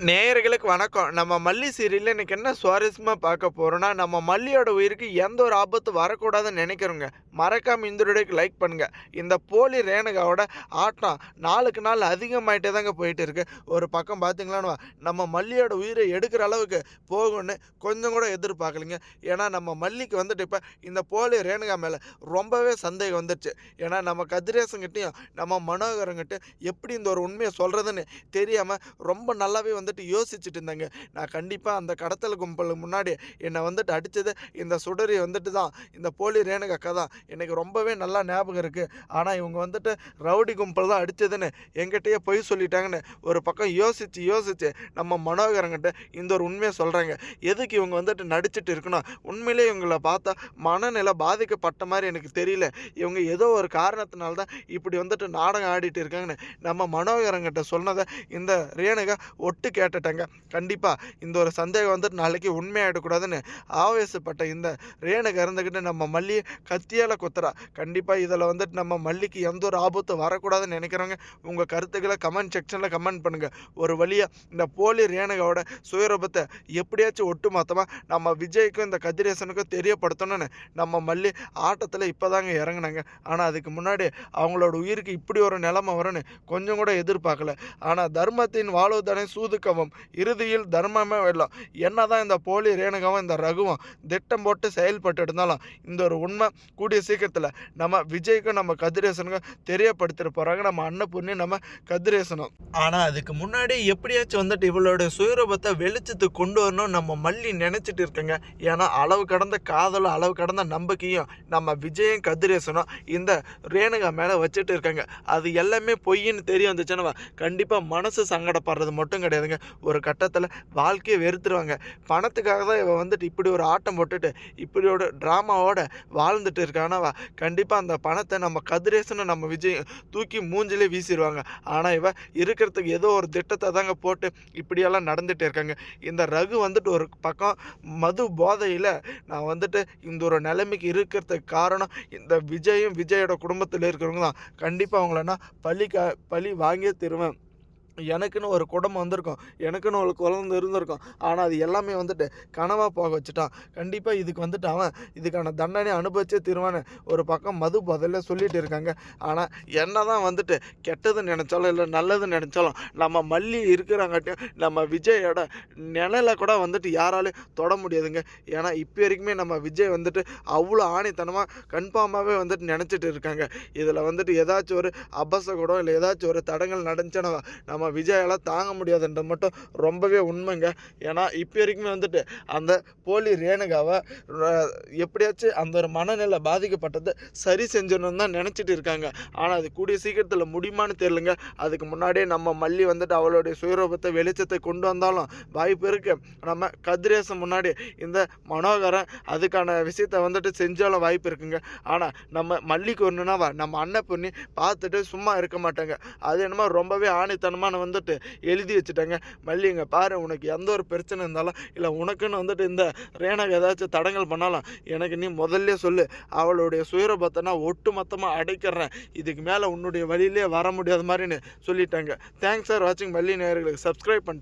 நேயர்களுக்கு வணக்கம். நம்ம மல்லி சீரியலில் இன்னைக்கு என்ன சுவாரஸ்யமாக பார்க்க போகிறோன்னா நம்ம மல்லியோட உயிருக்கு எந்த ஒரு ஆபத்து வரக்கூடாதுன்னு நினைக்கிறோங்க மறக்காம இந்த வீடியோக்கு லைக் பண்ணுங்கள் இந்த போலி ரேணுகாவோட ஆட்டம் நாளுக்கு நாள் அதிகமாகிட்டே தாங்க போயிட்டு இருக்கு. ஒரு பக்கம் பார்த்தீங்களான்னு நம்ம மல்லியோட உயிரை எடுக்கிற அளவுக்கு போகும்னு கொஞ்சம் கூட எதிர்பார்க்கலைங்க. ஏன்னா நம்ம மல்லிக்கு வந்துட்டு இப்போ இந்த போலி ரேணுகா மேலே ரொம்பவே சந்தேகம் வந்துடுச்சு ஏன்னா நம்ம கதிரேசங்கிட்டையும் நம்ம மனோகரங்கிட்டையும் எப்படி இந்த ஒரு உண்மையை சொல்கிறதுன்னு தெரியாமல் ரொம்ப நல்லாவே வந்துட்டு யோசிச்சுட்டு இருந்தேங்க. நான் கண்டிப்பாக அந்த கடத்தல் கும்பலுக்கு முன்னாடி என்னை வந்துட்டு அடித்தது இந்த சுடரி வந்துட்டு தான். இந்த போலி ரேணுகக்கா தான். எனக்கு ரொம்பவே நல்லா ஞாபகம் இருக்குது ஆனால் இவங்க வந்துட்டு ரவுடி கும்பல் தான் அடித்ததுன்னு எங்கிட்டயே பொய் சொல்லிட்டாங்கன்னு ஒரு பக்கம் யோசித்து யோசித்து நம்ம மனோகரங்கிட்ட இந்த ஒரு உண்மையை சொல்கிறாங்க எதுக்கு இவங்க வந்துட்டு நடிச்சுட்டு இருக்கணும்? உண்மையிலேயே இவங்களை பார்த்தா மனநிலை பாதிக்கப்பட்ட மாதிரி எனக்கு தெரியல. இவங்க ஏதோ ஒரு காரணத்தினால தான் இப்படி வந்துட்டு நாடகம் ஆடிட்டு இருக்காங்கன்னு நம்ம மனோகரங்கிட்ட சொன்னதை இந்த ரேணுகா ஒட்டு கேட்டுட்டேங்க கண்டிப்பாக இந்த ஒரு சந்தேகம் வந்துட்டு நாளைக்கு உண்மையாயிடக்கூடாதுன்னு ஆவேசப்பட்ட இந்த ரேணுக்கு இருந்துக்கிட்டு நம்ம மல்லியை கத்தியால் குத்துறா. கண்டிப்பாக இதில் வந்துட்டு நம்ம மல்லிக்கு எந்த ஒரு ஆபத்தும் வரக்கூடாதுன்னு நினைக்கிறவங்க உங்கள் கருத்துக்களை கமெண்ட் செக்ஷனில் கமெண்ட் பண்ணுங்கள் ஒரு வழியாக இந்த போலி ரேணுகாவோட சுயரூபத்தை எப்படியாச்சும் ஒட்டுமொத்தமா நம்ம விஜய்க்கும், இந்த கதிரேசனுக்கும் தெரியப்படுத்தணும்னு நம்ம மல்லி ஆட்டத்தில் இப்போ தாங்க இறங்கினாங்க ஆனால் அதுக்கு முன்னாடி அவங்களோட உயிருக்கு இப்படி ஒரு நிலைமை வரும்னு கொஞ்சம் கூட எதிர்பார்க்கல. ஆனால் தர்மத்தின் வாழ்வுதானே சூதுக்கவும். இறுதியில் தர்மமே வெல்லும். என்னதான் இந்த போலி ரேணுகாவும், இந்த ரகுவும் திட்டம் போட்டு செயல்பட்டு இருந்தாலும், இந்த ஒரு உண்மை கூடிய சீக்கிரத்தில் நம்ம விஜய்க்கும், நம்ம கதிரேசனுக்கும் தெரியப்படுத்திட்டு போறாங்க. நம்ம அன்னபூர்ணி நம்ம கதிரேசனும். ஆனா அதுக்கு முன்னாடி எப்படியாச்சும் வந்துட்டு இவளோட சுயரூபத்தை வெளிச்சத்துக்கு கொண்டு வரணும் நம்ம மல்லி நினச்சிட்டு இருக்கங்க ஏன்னா அளவு கடந்த காதலும், அளவு கடந்த நம்பிக்கையும் நம்ம விஜயும், கதிரேசனும் இந்த ரேணுகா மேலே வச்சுட்டு இருக்காங்க. அது எல்லாமே பொய்ன்னு தெரிய வந்துச்சுன்னா கண்டிப்பாக மனசு சங்கடப்படுறது மட்டும் கிடையாதுங்க. ஒரு கட்டத்தில் வாழ்க்கையை வெறுத்துருவாங்க. பணத்துக்காக தான் இவன் வந்துட்டு இப்படி ஒரு ஆட்டம் போட்டுட்டு, இப்படி ஒரு வாழ்ந்துட்டு இருக்கான்னா, கண்டிப்பாக அந்த பணத்தை நம்ம கதிரேசனை நம்ம விஜய் தூக்கி மூஞ்சிலே வீசிடுவாங்க ஆனால் இவன் இருக்கிறதுக்கு ஏதோ ஒரு திட்டத்தை தாங்க போட்டு இப்படியெல்லாம் நடந்துகிட்டே இருக்காங்க. இந்த ரகு வந்துட்டு ஒரு பக்கம் மது போதையில் நான் வந்துட்டு இந்த ஒரு நிலைமைக்கு இருக்கிறதுக்கு காரணம் இந்த விஜயும், விஜயோட குடும்பத்தில் இருக்கிறவங்க தான். கண்டிப்பாக அவங்களன்னா பழி க பழி வாங்கியே தருவேன் எனக்குன்னு ஒரு குடும்பம் வந்திருக்கும். எனக்குன்னு ஒரு குழந்தை இருந்திருக்கும். ஆனால் அது எல்லாமே வந்துட்டு கனவாக போக வச்சுட்டான். கண்டிப்பாக இதுக்கு வந்துட்டு அவன் இதுக்கான தண்டனை அனுபவிச்சே தீருவான்னு ஒரு பக்கம் மது போதையில சொல்லிட்டு இருக்காங்க. ஆனால் என்ன தான் வந்துட்டு கெட்டது நினச்சாலும் இல்லை நல்லது நினச்சாலும் நம்ம மல்லி இருக்கிறங்காட்டியும் நம்ம விஜயோட நிழலை கூட வந்துட்டு யாராலையும் தொட முடியாதுங்க. ஏன்னா இப்போ வரைக்குமே நம்ம விஜய் வந்துட்டு அவ்வளோ ஆணித்தனமாக கன்ஃபார்மாகவே வந்துட்டு நினச்சிட்டு இருக்காங்க. இதில் வந்துட்டு ஏதாச்சும் ஒரு அபசகுனம், இல்லை ஏதாச்சும் ஒரு தடங்கள் நடந்துச்சுன்னா நம்ம விஜயால் தாங்க முடியாதுன்றது மட்டும் ரொம்பவே உண்மைங்க. ஏன்னா இப்போ வரைக்குமே வந்துட்டு அந்த போலி ரேணுகாவை எப்படியாச்சும் அந்த ஒரு மனநிலை பாதிக்கப்பட்டதை சரி செஞ்சிடணும்னு தான் நினச்சிட்டு இருக்காங்க. ஆனால் அது கூடிய சீக்கிரத்தில் முடியுமான்னு தெரியலங்க. அதுக்கு முன்னாடியே நம்ம மல்லி வந்துட்டு அவளுடைய சுயரூபத்தை வெளிச்சத்தை கொண்டு வந்தாலும் வாய்ப்பு இருக்குது நம்ம கதிரேசன் முன்னாடி இந்த மனோகரன் அதுக்கான விஷயத்த வந்துட்டு செஞ்சாலும் வாய்ப்பு இருக்குங்க. ஆனால் நம்ம மல்லிக்கு ஒன்றுனாவா நம்ம அன்னபூர்ணி பார்த்துட்டு சும்மா இருக்க மாட்டாங்க. அது என்னமோ ரொம்பவே நான் வந்துட்டு எழுதி வச்சுட்டேங்க மல்லி இங்கே பாரு உனக்கு எந்த ஒரு பிரச்சனை இருந்தாலும், இல்லை உனக்குன்னு வந்துட்டு இந்த ரேணுகா ஏதாச்சும் தடங்கல் பண்ணாலும் எனக்கு நீ முதல்ல சொல்லு. அவளுடைய சுயரூபத்த நான் ஒட்டுமொத்தமா அடைக்கிறேன். இதுக்கு மேலே உன்னுடைய வழியிலே வர முடியாத மாதிரின்னு சொல்லிட்டாங்க. தேங்க்ஸ் சார் வாட்சிங் மல்லி நேயர்களுக்கு சப்ஸ்கிரைப் பண்ணிட்டு